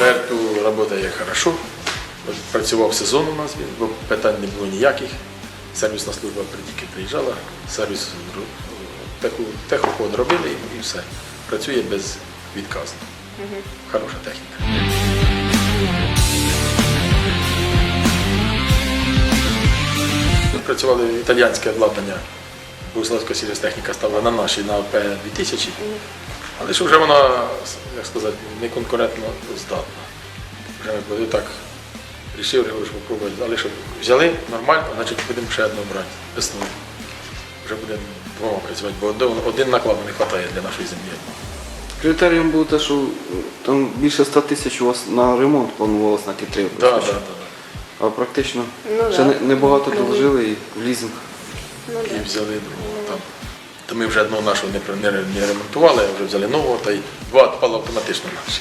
працює хорошо. От Працював сезон у нас, бо питань не було ніяких. Сервісна служба тільки приїжджала, сервіс ру- техоход робили і, все. Працює безвідказно. Хороша техніка. Працювали італійське обладнання. Богославська сільгостехніка ставила на наші на П-2000. Але що вже вона, як сказати, не конкурентно здатна. Вже ми так, рішив, говорю, що попробувати. Але що взяли нормально, значить будемо ще одну брати весною. Вже будемо двома працювати, бо один- один наклад не вистачає для нашої землі. Критерієм було те, що е, там більше 100 тисяч у вас на ремонт планувалось на ті три. Так, так, так. А практично Ну, ще да. не- небагато Ну, доложили і в лізинг. Ну, І взяли другого там. То ми вже одного нашого не, ремонтували, а вже взяли нового, та й два відпали автоматично наші.